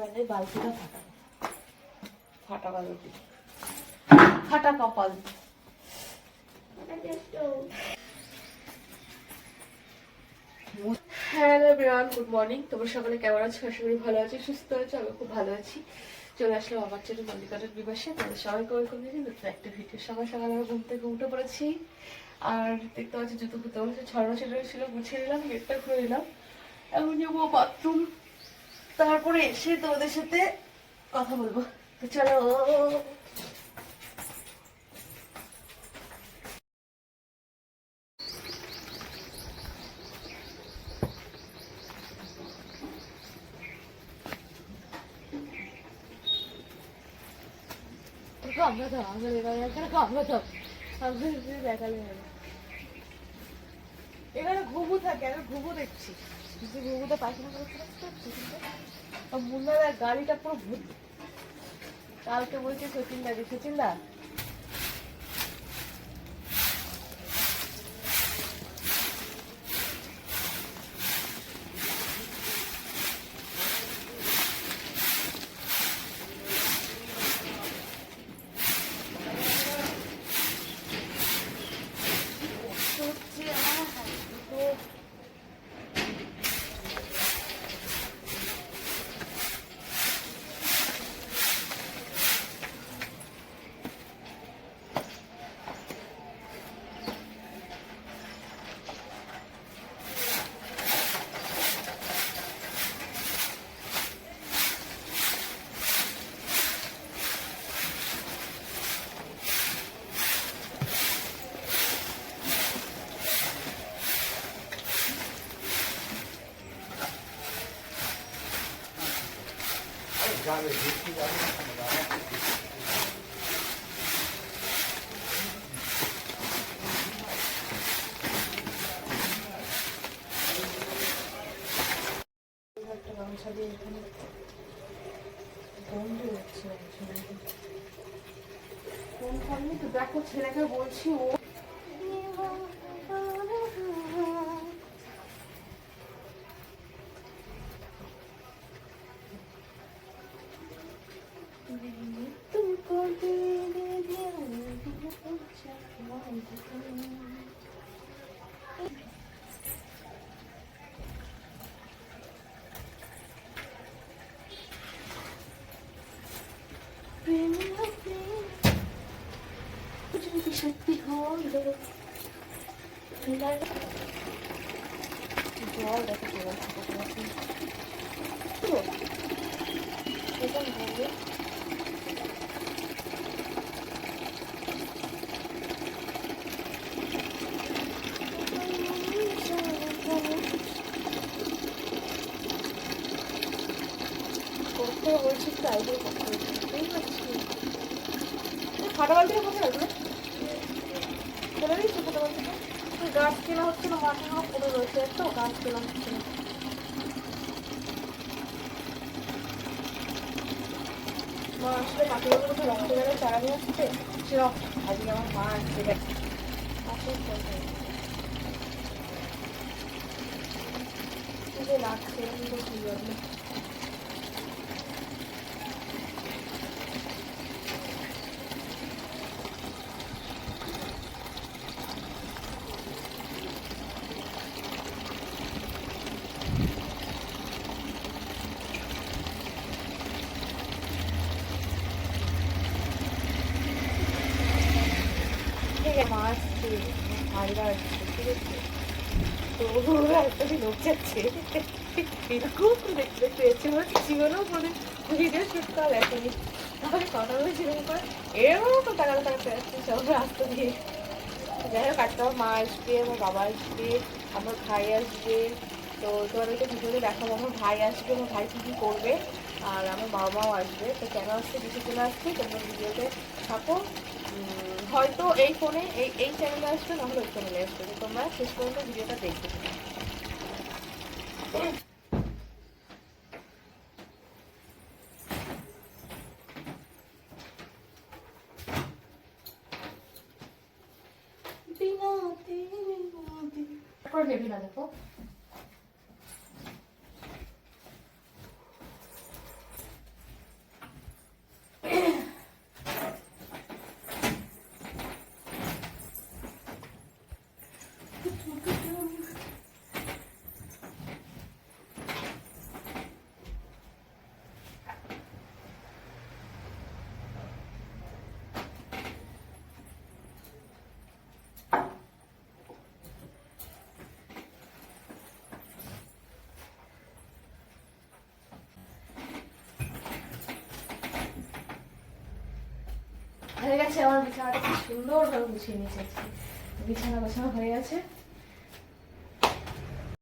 মানে বালতিটা ফাটা। ফাটা বালতি ফাটা কপাল। গুড মর্নিং আশা করি ভালো সুস্থ আমি খুব ভালো আছি। চলে আমার একটা ঘুম থেকে উঠে পড়েছি। আর দেখতে পাচ্ছি, জুতো ছড়ানো ছেড়ে ছিল গুছিয়ে নিলাম, গেটটা খুলে নিলাম। এখন যাব বাথরুম। তারপরে এসে তোমাদের সাথে কথা বলব। তো চলো। আমরা এখানে ঘুঘু থাকে আমি ঘুঘু দেখছি। যে ঘুঘুটা পায়খানা করে মুন্নার গাড়িটা পুরো ভর্তি কালকে বলছে সচিনদা দা সচিন দা সত্যি আমার তো দিয়ে এখানে গন্ধ হচ্ছে কোন খাবি তো দেখো ছেলেকে বলছি ও সত্যি হলো জল দেখো জল এরকম হবে করতে বলছি তো আইডিয়া করতে পারছি ফাটাবালটিটা কোথায় রাখবে বলে দিচ্ছি ফাটা বালতিটা গাছ কেনা হচ্ছে না আমার পড়ে রয়েছে তো গাছ কেনা হচ্ছে না। মা আসলে পাখির মতো রক্ত গেলে চারা নিয়ে আসছে। সেরকম আজকে আমার মা আসছে। আসে যে রাখছে কিন্তু কি মা আসছে ভাইরা আসছে ঠিক আছে? তো ওরা একটা লোক যাচ্ছে এরকম দেখতে পেয়েছে আমার জীবনেও কোনো ভিডিও শুট করা দেখেনি তাহলে কথা বলে সেরকম করে। এরকম তো টাকা টাকা আসছে, সব রাস্তা দিয়ে। যাই হোক, আজকে মা আসবে, আমার বাবা আসবে, আমার ভাই আসবে। তো তোমাদেরকে ভিডিওতে দেখাবো, আমার ভাই আসবে, আমার ভাই কী কী করবে, আর আমার বাবা মাও আসবে। তো কেন আসছে, কিছু চলে আসছে, তোমরা ভিডিওতে থাকো। হয়তো এই ফোনে এই এই চ্যানেলে আসবে নাহলে ওই চ্যানেলে আসবে। তো তোমরা শেষ পর্যন্ত ভিডিওটা দেখবে তারপর নেবি না দেখো। 내가 재원을 잘 듣고 싶은데 어떤 분이 재밌었지? বিছানা গোছানো হয়ে গেছে।